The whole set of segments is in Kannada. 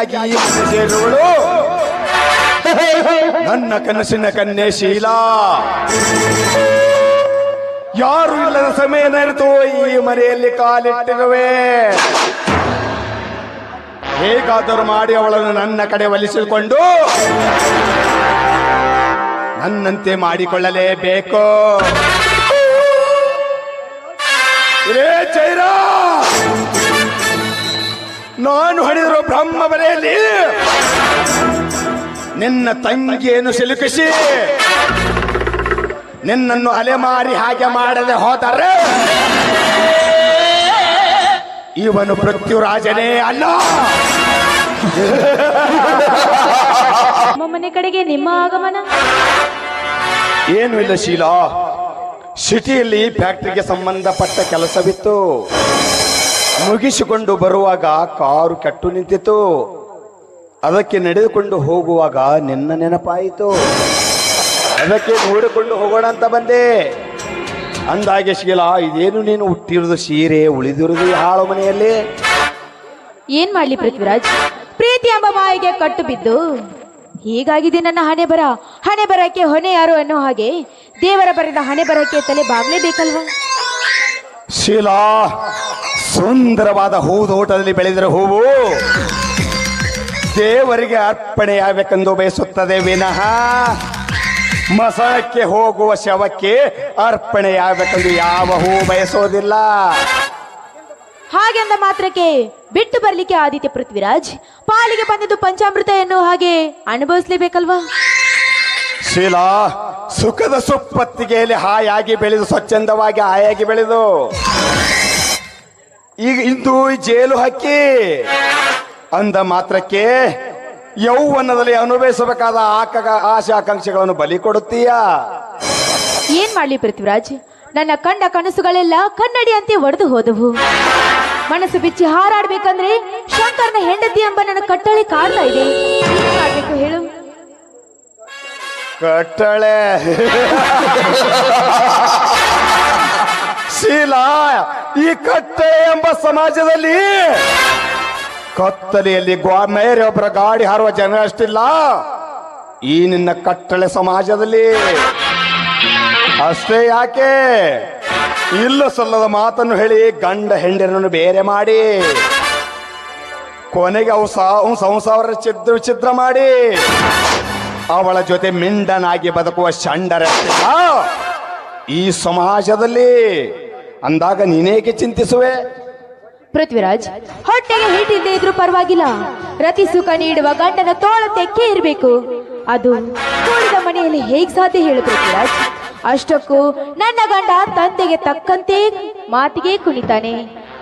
ಈ ಸೇರುವಳು. ನನ್ನ ಕನಸಿನ ಕನ್ಯೆ ಶೀಲಾ. ಯಾರು ಇಲ್ಲದ ಸಮಯ ನೆರೆತು ಈ ಮನೆಯಲ್ಲಿ ಕಾಲಿಟ್ಟಿರುವೆ. ಹೇಗಾದರೂ ಮಾಡಿ ಅವಳನ್ನು ನನ್ನ ಕಡೆ ಒಲಿಸಿಕೊಂಡು ನನ್ನಂತೆ ಮಾಡಿಕೊಳ್ಳಲೇಬೇಕು. ರೇ ಚೈರ ನಾನು ಹಡಿದರು ಬ್ರಹ್ಮ ಬಲೆಯಲ್ಲಿ ನಿನ್ನ ತಂಗಿಯನ್ನು ಸಿಲುಕಿಸಿ ನಿನ್ನನ್ನು ಅಲೆಮಾರಿ ಹಾಗೆ ಮಾಡದೆ ಹೋದರೆ ಇವನು ಪೃಥ್ವಿರಾಜನೇ ಅಲ್ಲ. ನಮ್ಮ ಮನೆ ಕಡೆಗೆ ನಿಮ್ಮ ಆಗಮನ? ಏನು ಇಲ್ಲ ಶೀಲಾ? ಸಿಟಿಯಲ್ಲಿ ಫ್ಯಾಕ್ಟ್ರಿಗೆ ಸಂಬಂಧಪಟ್ಟ ಕೆಲಸವಿತ್ತು. ಮುಗಿಸಿಕೊಂಡು ಬರುವಾಗ ಕಾರು ಕೆಟ್ಟು ನಿಂತಿತು ಅದಕ್ಕೆ ನಡೆದುಕೊಂಡು ಹೋಗುವಾಗ ನಿನ್ನ ನೆನಪಾಯಿತು. ಅದಕ್ಕೆ ನೋಡಿಕೊಂಡು ಹೋಗೋಣ ಅಂತ ಬಂದೆ. ಅಂದಾಗೆ ಶೀಲ ಇದೇನು ನೀನು ಹುಟ್ಟಿರೋದು ಸೀರೆ ಉಳಿದಿರೋದು ಹಾಳು ಮನೆಯಲ್ಲಿ? ಏನ್ ಮಾಡ್ಲಿ ಪೃಥ್ವಿರಾಜ್? ಪ್ರೀತಿ ಎಂಬ ಮಾಯಿಗೆ ಕಟ್ಟು ಬಿದ್ದು. ಹೀಗಾಗಿದೆ ನನ್ನ ಹಣೆ ಬರ. ಹಣೆ ಬರಕ್ಕೆ ಹೊಣೆ ಯಾರು ಅನ್ನೋ ಹಾಗೆ ದೇವರ ಬರೆದ ಹಣೆ ಬರಕ್ಕೆ ತಲೆ ಬಾಗ್ಲೇಬೇಕಲ್ವಾ? ಶೀಲಾ ಸುಂದರವಾದ ಹೂದೋಟದಲ್ಲಿ ಬೆಳೆದಿರೋ ಹೂವು ದೇವರಿಗೆ ಅರ್ಪಣೆಯಾಗಬೇಕೆಂದು ಬಯಸುತ್ತದೆ ವಿನಃ ಮಸಕ್ಕೆ ಹೋಗುವ ಶವಕ್ಕೆ ಅರ್ಪಣೆಯಾಗಬೇಕೆಂದು ಯಾವ ಹೂ ಬಯಸೋದಿಲ್ಲ ಹಾಗೆಂದ ಮಾತ್ರಕ್ಕೆ ಬಿಟ್ಟು ಬರಲಿಕ್ಕೆ ಆದಿತ್ಯ ಪೃಥ್ವಿರಾಜ್. ಪಾಲಿಗೆ ಬಂದಿದ್ದು ಪಂಚಾಮೃತ ಎನ್ನುವ ಹಾಗೆ ಅನುಭವಿಸ್ಲೇಬೇಕಲ್ವಾ? ಶೀಲಾ ಸುಖದ ಸುಪ್ಪತ್ತಿಗೆಯಲ್ಲಿ ಹಾಯಾಗಿ ಬೆಳೆದು ಸ್ವಚ್ಛಂದವಾಗಿ ಹಾಯಾಗಿ ಬೆಳೆದು. ಈಗ ಇಂದು ಈ ಜೇಲು ಹಕ್ಕಿ ಅಂದ ಮಾತ್ರಕ್ಕೆ ಯೌವನದಲ್ಲಿ ಅನುಭವಿಸಬೇಕಾದ ಆಕ ಆಶೆ ಆಕಾಂಕ್ಷೆಗಳನ್ನು ಬಲಿ ಕೊಡುತ್ತೀಯಾ? ಏನ್ ಮಾಡ್ಲಿ ಪೃಥ್ವಿರಾಜ್? ನನ್ನ ಕಂಡ ಕನಸುಗಳೆಲ್ಲ ಕನ್ನಡಿಯಂತೆ ಒಡೆದು ಹೋದವು. ಮನಸ್ಸು ಬಿಚ್ಚಿ ಹಾರಾಡ್ಬೇಕಂದ್ರೆ ಶಂಕರ್ನ ಹೆಂಡತಿ ಎಂಬ ನನ್ನ ಕಟ್ಟಳೆ ಕಾಡ್ತಾ ಇದೆ. ಏನ್ ಮಾಡ್ಬೇಕು ಹೇಳು? ಕಟ್ಟಳೆ. ಶೀಲಾ, ಈ ಕಟ್ಟೆ ಎಂಬ ಸಮಾಜದಲ್ಲಿ ಕತ್ತಲೆಯಲ್ಲಿ ಗ್ವಾ- ಒಬ್ರ ಒಬ್ಬರ ಗಾಡಿ ಹಾರುವ ಜನ ಅಷ್ಟಿಲ್ಲ. ಈ ನಿನ್ನ ಕಟ್ಟಳೆ ಸಮಾಜದಲ್ಲಿ. ಅಷ್ಟೇ ಯಾಕೆ? ಇಲ್ಲ ಸಲ್ಲದ ಮಾತನ್ನು ಹೇಳಿ ಗಂಡ ಹೆಂಡಿರನ್ನು ಬೇರೆ ಮಾಡಿ. ಕೊನೆಗೆ ಅವು ಸಾವು ಸಂಸಾರ ಚಿದ್ರ ವಿಚಿತ್ರ ಮಾಡಿ. ಅವಳ ಜೊತೆ ಮಿಂಡನಾಗಿ ಬದುಕುವ ಷಂಡರಷ್ಟಿಲ್ಲ ಈ ಸಮಾಜದಲ್ಲಿ ಅಂದಾಗ ನೀನೇಕೆ ಚಿಂತಿಸುವೆ? ಪೃಥ್ವಿರಾಜ್ ಹೊಟ್ಟೆಗೆ ಹಿಟ್ಟಿಲ್ಲದೆ ಇದ್ರೂ ಪರವಾಗಿಲ್ಲ. ರತಿ ಸುಖ ನೀಡುವ ಗಂಡನ ತೋಳ ತೆಕ್ಕೆ ಇರಬೇಕು ಅದು ಕೂಡಿದ ಮನೆಯಲ್ಲಿ ಹೇಗ್ ಸಾಧ್ಯ ಹೇಳು ಪೃಥ್ವಿರಾಜ್? ಅಷ್ಟಕ್ಕೂ ನನ್ನ ಗಂಡ ತಂದೆಗೆ ತಕ್ಕಂತೆ ಮಾತಿಗೆ ಕುಣಿತಾನೆ.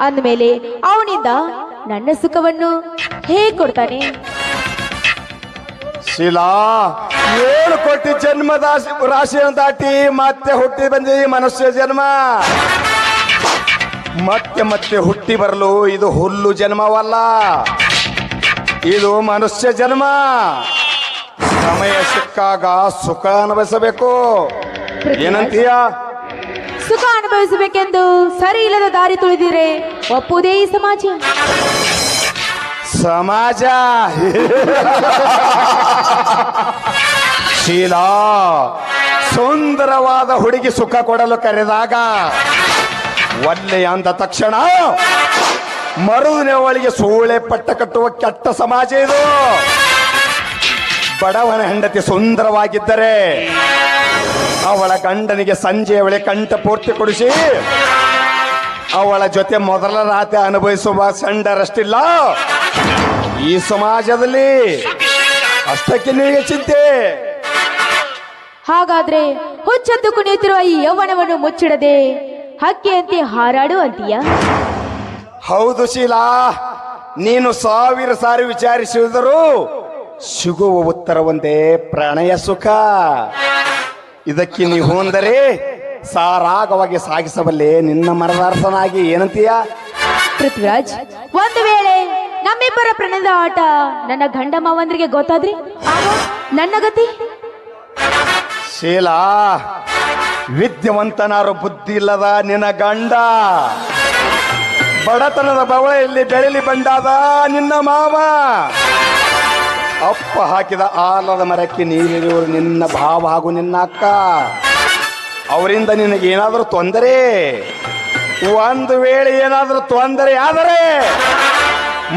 ಅಂದಮೇಲೆ ಅವನಿಂದ ನನ್ನ ಸುಖವನ್ನು ಹೇಗ್ ಕೊಡ್ತಾನೆ? ಶಿಲಾ ಏಳು ಕೋಟಿ ಜನ್ಮದ ರಾಶಿಯನ್ನು ದಾಟಿ ಮತ್ತೆ ಹುಟ್ಟಿ ಬಂದಿ ಮನುಷ್ಯ ಜನ್ಮ. ಮತ್ತೆ ಮತ್ತೆ ಹುಟ್ಟಿ ಬರಲು ಇದು ಹುಲ್ಲು ಜನ್ಮವಲ್ಲ. ಇದು ಮನುಷ್ಯ ಜನ್ಮ. ಸಮಯ ಸಿಕ್ಕಾಗ ಸುಖ ಅನುಭವಿಸಬೇಕು. ಏನಂತೀಯ? ಸುಖ ಅನುಭವಿಸಬೇಕೆಂದು ಸರಿ ಇಲ್ಲದ ದಾರಿ ತುಳಿದಿರೆ ಒಪ್ಪುವುದೇ ಈ ಸಮಾಜ. ಸಮಾಜ. ಶೀಲಾ ಸುಂದರವಾದ ಹುಡುಗಿ ಸುಖ ಕೊಡಲು ಕರೆದಾಗ ಒಲ್ಲೆ ಅಂದ ತಕ್ಷಣ ಮರುದಿನವಳಿಗೆ ಸೂಳೆ ಪಟ್ಟ ಕಟ್ಟುವ ಕೆಟ್ಟ ಸಮಾಜ ಇದು. ಬಡವನ ಹೆಂಡತಿ ಸುಂದರವಾಗಿದ್ದರೆ ಅವಳ ಗಂಡನಿಗೆ ಸಂಜೆಯ ವೇಳೆ ಕಂಠ ಪೂರ್ತಿ ಕೊಡಿಸಿ ಅವಳ ಜೊತೆ ಮೊದಲ ರಾತ್ರಿ ಅನುಭವಿಸುವ ಸಂಡರಷ್ಟಿಲ್ಲ. ಈ ಸಮಾಜದಲ್ಲಿ ಅಷ್ಟಕ್ಕೆ ನಿಮಗೆ ಚಿಂತೆ. ಹಾಗಾದ್ರೆ ಹುಚ್ಚದ್ದು ಕುಣಿಯುತ್ತಿರುವ ಈ ಯೌವನವನ್ನು ಮುಚ್ಚಿಡದೆ ಹಕ್ಕಿಯಂತೆ ಹಾರಾಡು ಅಂತೀಯ ಹೌದು ಶೀಲಾ ನೀನು ಸಾವಿರ ಸಾರಿ ವಿಚಾರಿಸಿದರೂ ಸಿಗುವ ಉತ್ತರ ಒಂದೇ ಪ್ರಣಯ ಸುಖ. ಇದಕ್ಕೆ ನೀವು ಹೊಂದರೆ ಸಾರಾಗವಾಗಿ ಸಾಗಿಸಬಲ್ಲೆ ನಿನ್ನ ಮರದಾರ್ಥನಾಗಿ ಏನಂತೀಯ? ಪೃಥ್ವಿರಾಜ್ ಒಂದು ವೇಳೆ ನಮ್ಮಿಬ್ಬರ ಪ್ರಣಯದ ಆಟ ನನ್ನ ಗಂಡ ಮಾವಂದ್ರಿಗೆ ಗೊತ್ತಾದ್ರಿ? ಆಗ ನನ್ನ ಗತಿ? ಶೀಲಾ ವಿದ್ಯವಂತನಾರು ಬುದ್ಧಿ ಇಲ್ಲದ ನಿನ್ನ ಗಂಡ. ಬಡತನದ ಬವಳೆಯಲ್ಲಿ ಬೆಳೆಲಿ ಬಂಡಾದ ನಿನ್ನ ಮಾವ. ಅಪ್ಪ ಹಾಕಿದ ಆಲದ ಮರಕ್ಕೆ ನೀರಿರುವರು ನಿನ್ನ ಭಾವ ಹಾಗೂ ನಿನ್ನ ಅಕ್ಕ. ಅವರಿಂದ ನಿನಗೆ ಏನಾದರೂ ತೊಂದರೆ? ಒಂದು ವೇಳೆ ಏನಾದರೂ ತೊಂದರೆ ಆದರೆ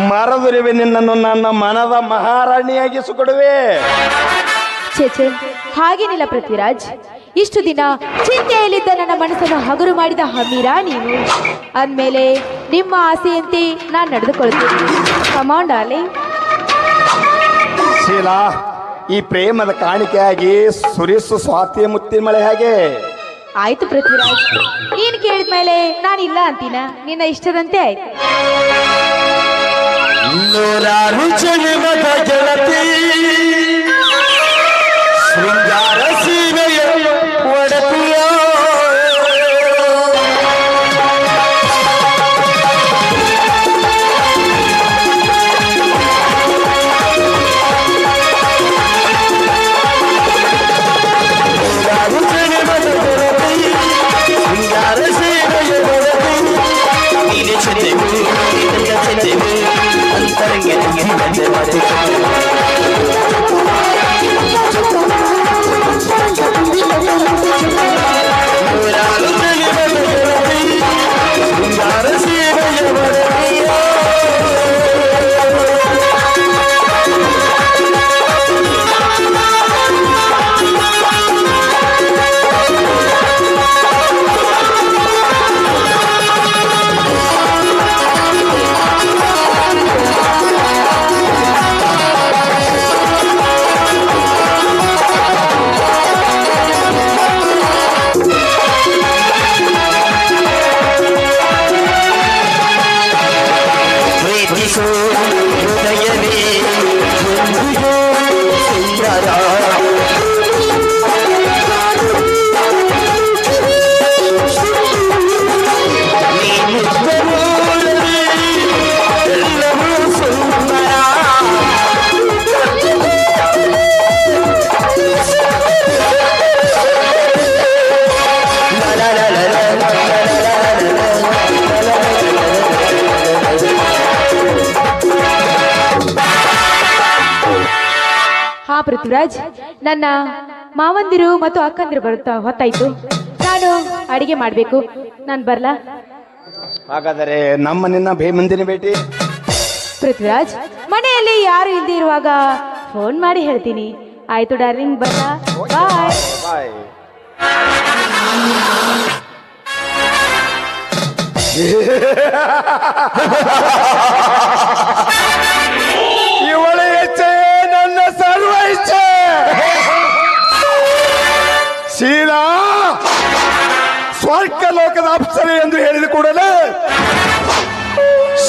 ಮರದುರಿವೆ ನಿನ್ನನ್ನು ನನ್ನ ಮನದ ಮಹಾರಾಣಿಯಾಗಿಸಿಕೊಡುವೆ. ಹಾಗೇನಿಲ್ಲ ಪೃಥ್ವಿರಾಜ್. ಇಷ್ಟು ದಿನ ಚಿಂತೆಯಲ್ಲಿದ್ದ ನನ್ನ ಮನಸ್ಸನ್ನು ಹಗುರು ಮಾಡಿದ ಹಮೀರಾ ನೀನು ಅಂದಮೇಲೆ ನಿಮ್ಮ ಆಸೆಯಂತೆ ನಾನು ನಡೆದುಕೊಳ್ತೀನಿ ಕಮಾಂಡ್ ಆಲಿ ಶೀಲಾ ಈ ಪ್ರೇಮದ ಕಾಣಿಕೆಯಾಗಿ ಸುರಿಸು ಸ್ವಾತಿಯ ಮುತ್ತಿನ ಮಳೆ ಹಾಗೆ? ಆಯ್ತು ಪೃಥ್ವಿರಾಜ್. ನೀನು ಕೇಳಿದ್ಮೇಲೆ ಇಲ್ಲ ಅಂತೀನ? ನಿನ್ನ ಇಷ್ಟದಂತೆ ಆಯ್ತು. ನೂರಾರು ಜನ್ಮದ ಹಾ ಪೃಥ್ವಿರಾಜ್ ನನ್ನ ಮಾವಂದಿರು ಮತ್ತು ಅಕ್ಕಂದಿರು ಬರುತ್ತಾ ಹೊತ್ತಾಯ್ತು. ನಾನು ಅಡಿಗೆ ಮಾಡಬೇಕು. ನಾನು ಬರ್ಲಾ? ಹಾಗಾದರೆ ನಮ್ಮ ನಿನ್ನ ಭೇ ಮುಂದಿನ ಭೇಟಿ? ಪೃಥ್ವಿರಾಜ್ ಮನೆಯಲ್ಲಿ ಯಾರು ಇಲ್ಲದೆ ಇರುವಾಗ ಫೋನ್ ಮಾಡಿ ಹೇಳ್ತೀನಿ. ಆಯ್ತು ಡಾರ್ಲಿಂಗ್ ಬರ್ಲಾ? ಬಾಯ್ ಬಾಯ್ ಇವಳ ಶೀಲಾ! ಸ್ವರ್ಗ ಲೋಕದ ಅಪ್ಸರೆ ಎಂದು ಹೇಳಿದ ಕೂಡಲೇ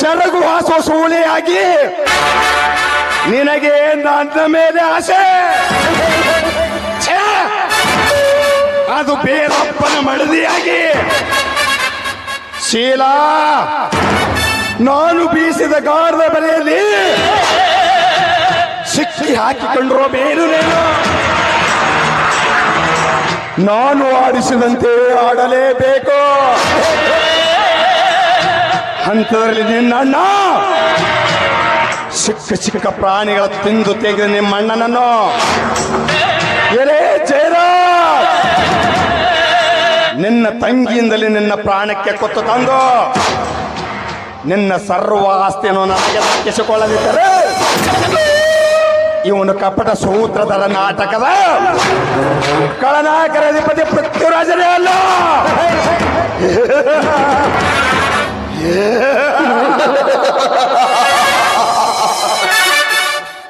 ಸರಗು ಹಾಸುವ ಸೂಳೆಯಾಗಿ ನಿನಗೆ ನನ್ನ ಮೇಲೆ ಆಸೆ! ಅದು ಬೇರಪ್ಪನ ಮಡದಿಯಾಗಿ. ಶೀಲಾ, ನಾನು ಬೀಸಿದ ಗಾರದ ಬೆಲೆಯಲ್ಲಿ ಸಿಕ್ಕಿ ಹಾಕಿಕೊಂಡಿರೋ ಬೇರು ನೀನು. ನಾನು ಆಡಿಸಿದಂತೆ ಆಡಲೇಬೇಕು. ಹಂತದಲ್ಲಿ ನಿನ್ನಣ್ಣ ಚಿಕ್ಕ ಚಿಕ್ಕ ಪ್ರಾಣಿಗಳ ತಿಂದು ತೆಗೆದ ನಿಮ್ಮ ಅಣ್ಣನನ್ನು. ಎಲೆ ಜೈರ ನಿನ್ನ ತಂಗಿಯಿಂದಲೇ ನಿನ್ನ ಪ್ರಾಣಕ್ಕೆ ಕೊತ್ತು ತಂದು. ನಿನ್ನ ಸರ್ವ ಆಸ್ತಿಯನ್ನು ನನಗೆ ದಕ್ಕಿಸಿಕೊಳ್ಳದಿದ್ದರೆ ಇವನು ಕಪಟ ಸೂತ್ರದರ ನಾಟಕದ ಕಳನಾಯಕರ ಅಧಿಪತಿ ಪೃಥ್ವಿರಾಜನೇ ಅಲ್ಲ.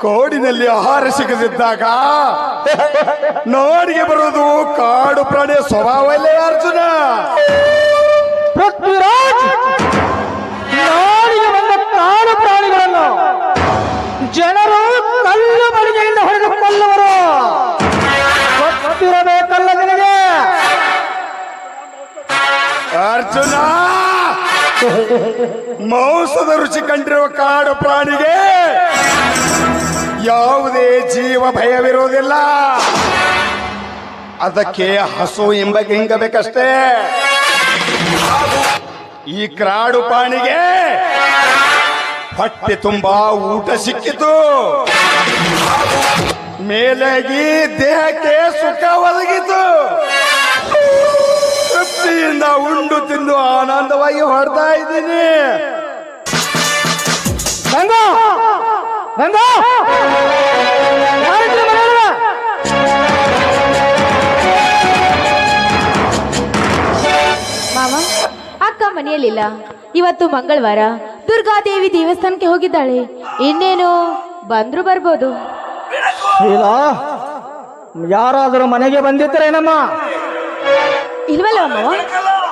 ಕೋಡಿನಲ್ಲಿ ಆಹಾರ ಸಿಗದಿದ್ದಾಗ ನೋಡಿಗೆ ಬರುವುದು ಕಾಡು ಪ್ರಾಣಿಯ ಸ್ವಭಾವವಲ್ಲೇ ಅರ್ಜುನ? ಪೃಥ್ವಿರಾಜ್, ನಾಡಿಗೆ ಬಂದ ಕಾಡು ಪ್ರಾಣಿಗಳನ್ನು ಕಲ್ಲು ಬಡಿಗೆಯಿಂದ ಹೊಡೆದು ಕೊಲ್ಲುವರು ಗೊತ್ತಿರಬೇಕಲ್ಲ ನಿನಗೆ? ಅರ್ಜುನ, ಮಾಂಸದ ರುಚಿ ಕಂಡಿರುವ ಕಾಡು ಪ್ರಾಣಿಗೆ ಯಾವುದೇ ಜೀವ ಭಯವಿರುವುದಿಲ್ಲ. ಅದಕ್ಕೆ ಹಸು ಎಂಬ ಹಿಂಗಬೇಕಷ್ಟೇ ಈ ಕ್ರಾಡು ಪಾಣಿಗೆ ಹೊಟ್ಟೆ ತುಂಬಾ ಊಟ ಸಿಕ್ಕಿತು. ಮೇಲಾಗಿ ದೇಹಕ್ಕೆ ಸುಖ ಒದಗಿತು. ತೃಪ್ತಿಯಿಂದ ಉಂಡು ತಿಂದು ಆನಂದವಾಗಿ ಹೊಡ್ತಾ ಇದ್ದೀನಿ? ಮಾವ ಅಕ್ಕ ಮನೆಯಲ್ಲಿಲ್ಲ. ಇವತ್ತು ಮಂಗಳವಾರ. ದುರ್ಗಾದೇವಿ ದೇವಸ್ಥಾನಕ್ಕೆ ಹೋಗಿದ್ದಾಳೆ. ಇನ್ನೇನು ಬಂದ್ರು ಬರ್ಬೋದು. ಇಲ್ಲ ಯಾರಾದರೂ ಮನೆಗೆ ಬಂದಿದ್ದರೇನಮ್ಮ ಇಲ್ವಲ್ಲ ಅಮ್ಮ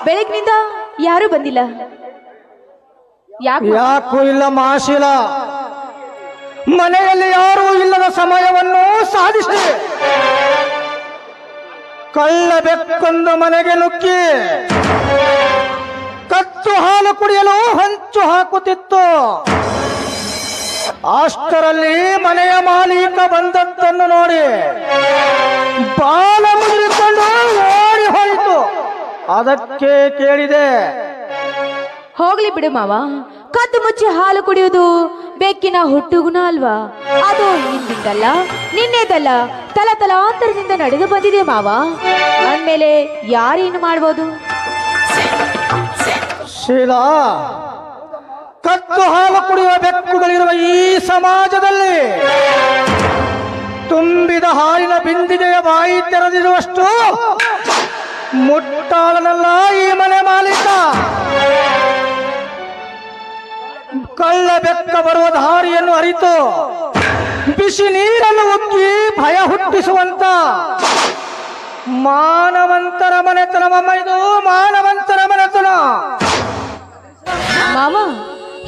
ಬೆಳಗ್ನಿಂದ ಯಾರು ಬಂದಿಲ್ಲ. ಯಾಕೆ? ಯಾಕೂ ಇಲ್ಲ ಮಾಶಿಲ ಮನೆಯಲ್ಲಿ ಯಾರೂ ಇಲ್ಲದ ಸಮಯವನ್ನು ಸಾಧಿಸಿ ಕಳ್ಳ ಬೆಕ್ಕೊಂದು ಮನೆಗೆ ನುಗ್ಗಿ. ಕತ್ತು ಹಾಲು ಕುಡಿಯಲು ಹಂಚು ಹಾಕುತ್ತಿತ್ತು. ಅಷ್ಟರಲ್ಲಿ ಮನೆಯ ಮಾಲೀಕ ಬಂದದ್ದನ್ನು ನೋಡಿ ಬಾಲ ಮುಗಿದುಕೊಂಡು ಓಡಿ ಹೋಯಿತು. ಅದಕ್ಕೆ ಕೇಳಿದೆ ಹೋಗ್ಲಿ ಬಿಡು ಮಾವ ಕದ್ದು ಮುಚ್ಚಿ ಹಾಲು ಕುಡಿಯುವುದು ಬೆಕ್ಕಿನ ಹುಟ್ಟುಗುಣ ಅಲ್ವಾ? ಅದು ಹಿಂದಿಂದಲ್ಲ ನಿನ್ನೆದಲ್ಲ ತಲ ತಲಾಂತರದಿಂದ ನಡೆದು ಬಂದಿದೆ ಮಾವ. ಅಂದ್ಮೇಲೆ ಯಾರೇನು ಮಾಡ್ಬೋದು? ಶೀಲಾ ಕತ್ತು ಹಾಲು ಕುಡಿಯುವ ಬೆಕ್ಕುಗಳಿರುವ ಈ ಸಮಾಜದಲ್ಲಿ ತುಂಬಿದ ಹಾಲಿನ ಬಿಂದಿಗೆಯ ಬಾಯಿ ತೆರೆದಿರುವಷ್ಟು ಮುಟ್ಟಾಳನಲ್ಲ ಈ ಮನೆ ಮಾಲೀಕ. ಕಳ್ಳ ಬೆಕ್ಕ ಬರುವ ದಾರಿಯನ್ನು ಅರಿತು ಬಿಸಿ ನೀರನ್ನು ಉಕ್ಕಿ ಭಯ ಹುಟ್ಟಿಸುವಂತ ಮಾನವಂತರ ಮನೆತನವಮ್ಮ ಇದು ಮಾನವಂತರ ಮನೆತನ. ಮಾವ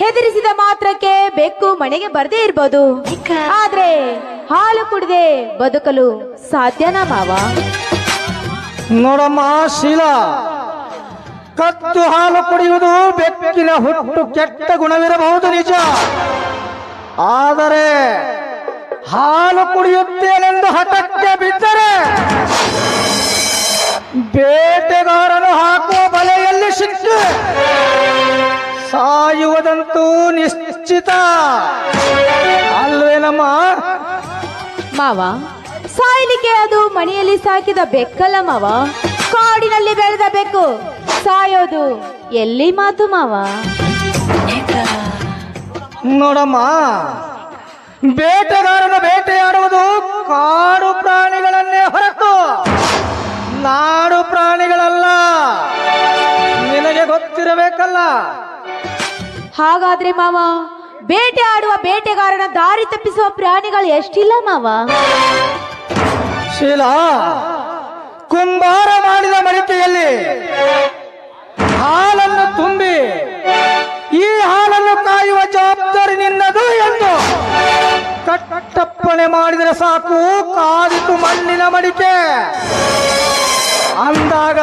ಹೆದರಿಸಿದ ಮಾತ್ರಕ್ಕೆ ಬೆಕ್ಕು ಮನೆಗೆ ಬರದೇ ಇರ್ಬೋದು. ಆದ್ರೆ ಹಾಲು ಕುಡಿದೆ ಬದುಕಲು ಸಾಧ್ಯನಾ ಮಾವ? ನೋಡಮ್ಮ ಶೀಲಾ ಕತ್ತು ಹಾಲು ಕುಡಿಯುವುದು ಬೆಕ್ಕಿನ ಹುಟ್ಟು ಕೆಟ್ಟ ಗುಣವಿರಬಹುದು ನಿಜ. ಆದರೆ ಹಾಲು ಕುಡಿಯುತ್ತೇನೆಂದು ಹಠಕ್ಕೆ ಬಿದ್ದರೆ ಬೇಟೆಗಾರನು ಹಾಕುವ ಬಲೆಯಲ್ಲಿ ಸಿಕ್ಕಿ. ಸಾಯುವುದಂತೂ ನಿಶ್ಚಿತ. ಅಲ್ವೇನಮ್ಮ ಮಾವ ಸಾಯಲಿಕ್ಕೆ ಅದು ಮನೆಯಲ್ಲಿ ಸಾಕಿದ ಬೆಕ್ಕಲ್ಲ ಮಾವ. ಕಾಡಿನಲ್ಲಿ ಬೆಳೆದ ಬೆಕ್ಕು. ಸಾಯೋದು ಎಲ್ಲಿ ಮಾತು ಮಾವ? ನೋಡಮ್ಮ ಬೇಟೆಗಾರನ ಬೇಟೆಯಾಡುವುದು ಕಾಡು ಪ್ರಾಣಿಗಳನ್ನೇ ಹೊರತು. ನಾಡು ಪ್ರಾಣಿಗಳಲ್ಲ ಗೊತ್ತಿರಬೇಕಲ್ಲ ಹಾಗಾದ್ರೆ ಮಾವ ಬೇಟೆ ಆಡುವ ಬೇಟೆಗಾರನ ದಾರಿ ತಪ್ಪಿಸುವ ಪ್ರಾಣಿಗಳು ಎಷ್ಟಿಲ್ಲ ಮಾವ? ಶೀಲಾ ಕುಂಬಾರ ಮಾಡಿದ ಮಡಿಕೆಯಲ್ಲಿ ಹಾಲನ್ನು ತುಂಬಿ ಈ ಹಾಲನ್ನು ಕಾಯುವ ಜವಾಬ್ದಾರಿ ನಿನ್ನದು ಎಂದು ಕಟ್ಟಪ್ಪಣೆ ಮಾಡಿದರೆ ಸಾಕು ಕಾದಿತು ಮಣ್ಣಿನ ಮಡಿಕೆ. ಅಂದಾಗ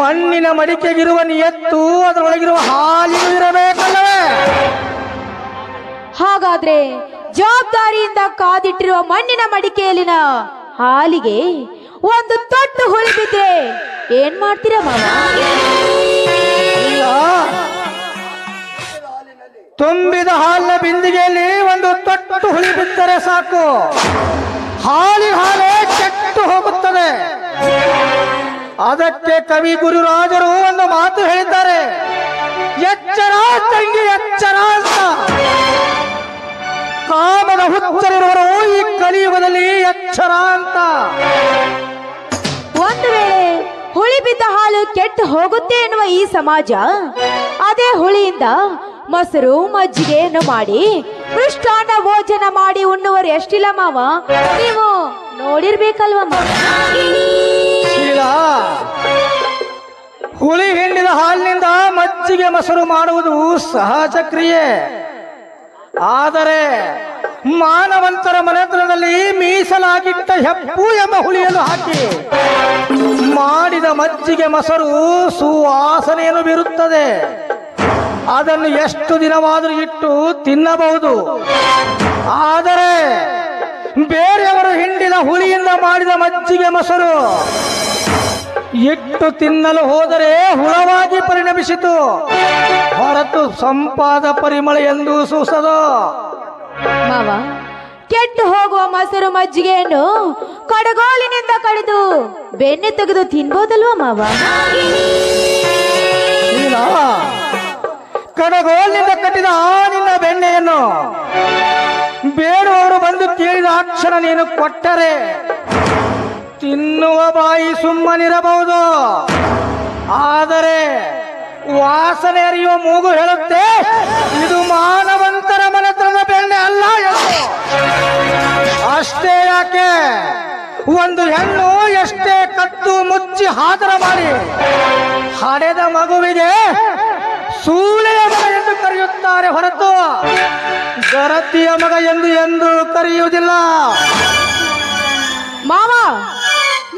ಮಣ್ಣಿನ ಮಡಿಕೆಗಿರುವ ನಿಯತ್ತು ಅದರೊಳಗಿರುವ ಹಾಲಿಗೂ ಇರಬೇಕಲ್ಲವೇ? ಹಾಗಾದ್ರೆ ಜವಾಬ್ದಾರಿಯಿಂದ ಕಾದಿಟ್ಟಿರುವ ಮಣ್ಣಿನ ಮಡಿಕೆಯಲ್ಲಿನ ಹಾಲಿಗೆ ಒಂದು ತೊಟ್ಟು ಹುಳಿ ಬಿದ್ರೆ ಏನ್ ಮಾಡ್ತೀರಾ ಮಾವ? ತುಂಬಿದ ಹಾಲಿನ ಬಿಂದಿಗೆಯಲ್ಲಿ ಒಂದು ತೊಟ್ಟು ಹುಳಿ ಬಿದ್ದರೆ ಸಾಕು. ಹಾಲಿ ಹಾಲೇ ಕೆಟ್ಟು ಹೋಗುತ್ತದೆ. ಅದಕ್ಕೆ ಕವಿ ಗುರುರಾಜರು ಒಂದು ಮಾತು ಹೇಳಿದ್ದಾರೆ. ಎಚ್ಚರ ತಂಗಿ, ಎಚ್ಚರ ಅಂತ. ಕಾಮದ ಹುಚ್ಚರಿರುವರು ಈ ಕಲಿಯುಗದಲ್ಲಿ ಎಚ್ಚರ ಅಂತ. ಒಂದು ವೇಳೆ ಹುಳಿ ಬಿದ್ದ ಹಾಲು ಕೆಟ್ಟು ಹೋಗುತ್ತೆ ಎನ್ನುವ ಈ ಸಮಾಜ, ಅದೇ ಹುಳಿಯಿಂದ ಮೊಸರು ಮಜ್ಜಿಗೆಯನ್ನು ಮಾಡಿ ಮೃಷ್ಟಾನ್ನ ಭೋಜನ ಮಾಡಿ ಉಣ್ಣುವರು ಎಷ್ಟಿಲ್ಲ ಮಾವ? ನೀವು ನೋಡಿರ್ಬೇಕಲ್ವ ಮಾವ ಶೀಲಾ ಹುಳಿ ಹಿಂಡಿದ ಹಾಲಿನಿಂದ ಮಜ್ಜಿಗೆ ಮೊಸರು ಮಾಡುವುದು ಸಹಜ ಕ್ರಿಯೆ. ಆದರೆ ಮಾನವಂತರ ಮನೆತನದಲ್ಲಿ ಮೀಸಲಾಗಿಟ್ಟ ಹೆಪ್ಪು ಎಂಬ ಹುಳಿಯನ್ನು ಹಾಕಿ ಮಾಡಿದ ಮಜ್ಜಿಗೆ ಮೊಸರು ಸುವಾಸನೆಯನ್ನು ಬೀರುತ್ತದೆ. ಅದನ್ನು ಎಷ್ಟು ದಿನವಾದರೂ ಇಟ್ಟು ತಿನ್ನಬಹುದು. ಆದರೆ ಬೇರೆಯವರು ಹಿಂಡಿದ ಹುಳಿಯಿಂದ ಮಾಡಿದ ಮಜ್ಜಿಗೆ ಮೊಸರು ಇಟ್ಟು ತಿನ್ನಲು ಹೋದರೆ ಹುಳವಾಗಿ ಪರಿಣಮಿಸಿತು. ಹೊರತು ಸಂಪಾದ ಪರಿಮಳ ಎಂದು ಸೂಸದು. ಮಾವ ಕೆಟ್ಟು ಹೋಗುವ ಮೊಸರು ಮಜ್ಜಿಗೆಯನ್ನು ಕಡಗೋಲಿನಿಂದ ಕಡಿದು ಬೆಣ್ಣೆ ತೆಗೆದು ತಿನ್ಬೋದಲ್ವಾ ಮಾವ? ಕಡಗೋಲಿನಿಂದ ಕಟ್ಟಿದ ಆ ನಿನ್ನ ಬೆಣ್ಣೆಯನ್ನು ಬೇಡುವವರು ಬಂದು ಕೇಳಿದ ಆ ಕ್ಷಣ ನೀನು ಕೊಟ್ಟರೆ ತಿನ್ನುವ ಬಾಯಿ ಸುಮ್ಮನಿರಬಹುದು. ಆದರೆ ವಾಸನೆ ಅರಿಯುವ ಮೂಗು ಹೇಳುತ್ತೆ, ಇದು ಮಾನವಂತರ ಮನೆತನದ ಬೆಣ್ಣೆ ಅಲ್ಲ ಅಷ್ಟೇ ಯಾಕೆ? ಒಂದು ಹೆಣ್ಣು ಎಷ್ಟೇ ಕತ್ತು ಮುಚ್ಚಿ ಹಾದರ ಮಾಡಿ ಹಡೆದ ಮಗುವಿಗೆ ಸೂಳೆಯ ಮಗ ಎಂದು ಕರೆಯುತ್ತಾರೆ ಹೊರತು ಗರತಿಯ ಮಗ ಎಂದು ಎಂದು ಕರೆಯುವುದಿಲ್ಲ. ಮಾವ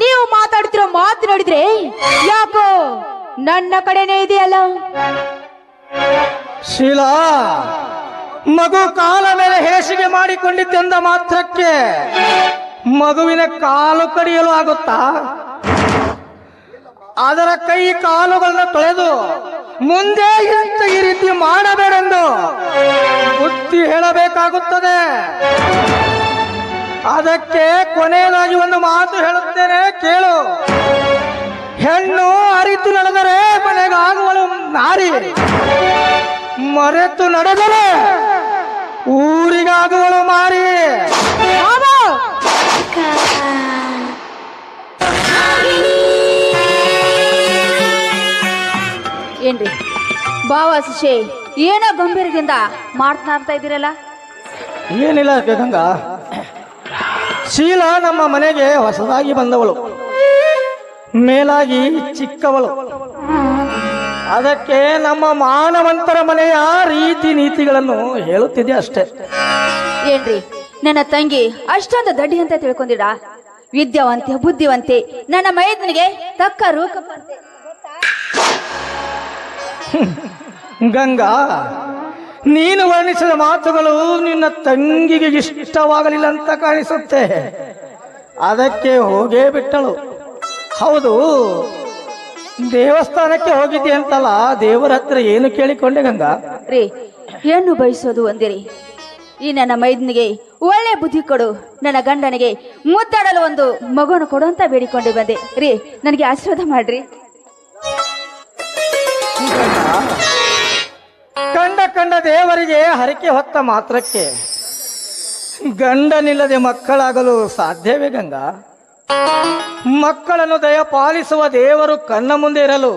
ನೀವು ಮಾತಾಡ್ತಿರೋ ಮಾತು ನೋಡಿದ್ರೆ ಯಾಕೋ ನನ್ನ ಕಡೆನೇ ಇದೆಯಲ್ಲ? ಶೀಲಾ, ಮಗು ಕಾಲ ಮೇಲೆ ಹೇಸಿಗೆ ಮಾಡಿಕೊಂಡಿದ್ದೆಂದ ಮಾತ್ರಕ್ಕೆ ಮಗುವಿನ ಕಾಲು ಕಡಿಯಲು ಆಗುತ್ತಾ? ಅದರ ಕೈ ಕಾಲುಗಳನ್ನ ತೊಳೆದು ಮುಂದೆ ಈ ರೀತಿ ಮಾಡಬೇಡೆಂದು ಬುದ್ಧಿ ಹೇಳಬೇಕಾಗುತ್ತದೆ. ಅದಕ್ಕೆ ಕೊನೆಯದಾಗಿ ಒಂದು ಮಾತು ಹೇಳುತ್ತೇನೆ ಕೇಳು. ಹೆಣ್ಣು ಅರಿತು ನಡೆದರೆ ಮನೆಗಾಗುವಳು ನಾರಿ. ಮರೆತು ನಡೆದರೆ ಊರಿಗಾಗುವಳು ಮಾರಿ. ಏನ್ರಿ? ಬಾವ ಶಿಶೆ ಏನೋ ಗಂಭೀರದಿಂದ ಮಾತನಾಡ್ತಾ ಇದ್ದೀರಲ್ಲ? ಏನಿಲ್ಲ ಗಂಗಾ. ಶೀಲ ನಮ್ಮ ಮನೆಗೆ ಹೊಸದಾಗಿ ಬಂದವಳು. ಮೇಲಾಗಿ ಚಿಕ್ಕವಳು. ಅದಕ್ಕೆ ನಮ್ಮ ಮಾನವಂತರ ಮನೆಯ ರೀತಿ ನೀತಿಗಳನ್ನು ಹೇಳುತ್ತಿದೆ ಅಷ್ಟೇ. ಏನ್ರಿ ನನ್ನ ತಂಗಿ ಅಷ್ಟೊಂದು ದಡ್ಡಿ ಅಂತ ತಿಳ್ಕೊಂಡಿರ? ವಿದ್ಯಾವಂತೆ ಬುದ್ಧಿವಂತೆ ನನ್ನ ಮೈದನಿಗೆ ತಕ್ಕ ರೂಪ ಗಂಗಾ ನೀನು ವರ್ಣಿಸಿದ ಮಾತುಗಳು ನಿನ್ನ ತಂಗಿಗೆ ಇಷ್ಟವಾಗಲಿಲ್ಲ ಅಂತ ಕಾಣಿಸುತ್ತೆ. ಅದಕ್ಕೆ ಹೋಗೇ ಬಿಟ್ಟಳು. ಹೌದು, ದೇವಸ್ಥಾನಕ್ಕೆ ಹೋಗಿದ್ದೆ ಅಂತಲ್ಲ, ದೇವರ ಹತ್ರ ಏನು ಕೇಳಿಕೊಂಡೆ ಗಂಗ? ರೀ, ಏನು ಬಯಸೋದು ಒಂದಿರಿ ಈ ನನ್ನ ಮೈದನಿಗೆ ಒಳ್ಳೆ ಬುದ್ಧಿ ಕೊಡು. ನನ್ನ ಗಂಡನಿಗೆ ಮುದ್ದಾಡಲು ಒಂದು ಮಗುವನ್ನು ಕೊಡು ಅಂತ ಬೇಡಿಕೊಂಡು ಬಂದೆ. ರೀ, ನನಗೆ ಆಶೀರ್ವಾದ ಮಾಡ್ರಿ. ಕಂಡ ದೇವರಿಗೆ ಹರಕೆ ಹೊತ್ತ ಮಾತ್ರಕ್ಕೆ ಗಂಡನಿಲ್ಲದೆ ಮಕ್ಕಳಾಗಲು ಸಾಧ್ಯವೇ ಗಂಗಾ? ಮಕ್ಕಳನ್ನು ದಯಪಾಲಿಸುವ ದೇವರು ಕಣ್ಣ ಮುಂದೆ ಇರಲು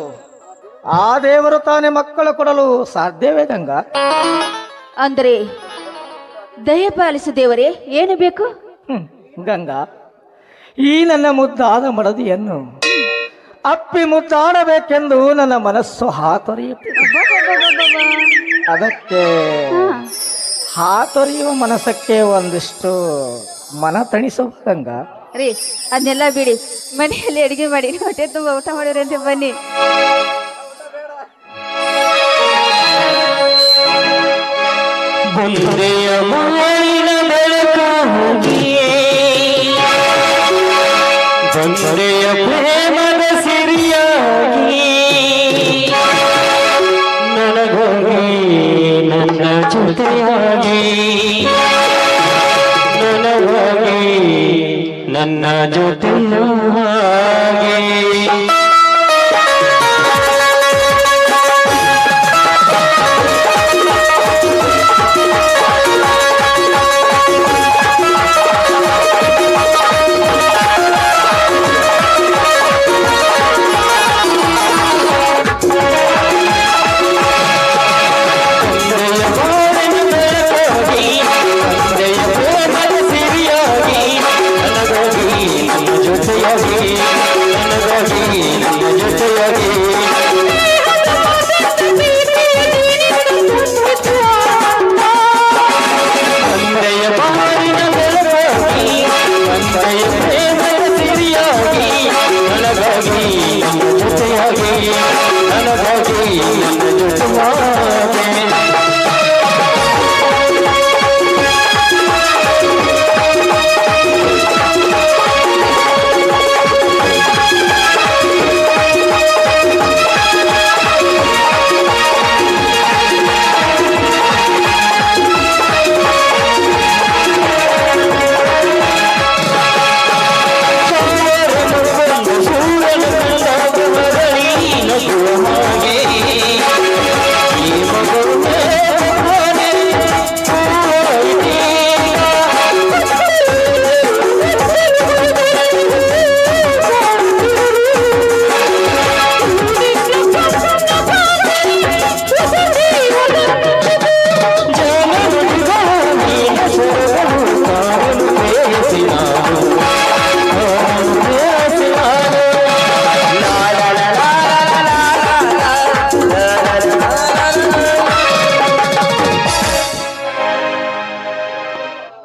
ಆ ದೇವರು ತಾನೇ ಮಕ್ಕಳು ಕೊಡಲು ಸಾಧ್ಯವೇ ಗಂಗಾ? ಅಂದರೆ ದಯ ಪಾಲಿಸು ದೇವರೇ ಏನು ಬೇಕು? ಹ್ಮ್, ಗಂಗಾ ಈ ನನ್ನ ಮುದ್ದಾದ ಮಡದಿಯನ್ನು ಅಪ್ಪಿ ಮುದ್ದಾಡಬೇಕೆಂದು ನನ್ನ ಮನಸ್ಸು ಹಾತೊರೆಯುತ್ತಿದೆ. ಅದಕ್ಕೆ ಹಾತೊರೆಯುವ ಮನಸ್ಸಕ್ಕೆ ಒಂದಿಷ್ಟು ಮನ ತಣಿಸುವ ಗಂಗಾ ರೀ ಅದನ್ನೆಲ್ಲ ಬಿಡಿ. ಮನೆಯಲ್ಲಿ ಅಡಿಗೆ ಮಾಡಿ ಹೊಟ್ಟೆ ತುಂಬ ಊಟ ಮಾಡಿರಂತೆ ಬನ್ನಿ. ಬಂದೆಯ ನನ್ನ ಜೊತೆಯಾಗಿ ನನಗಾಗಿ ನನ್ನ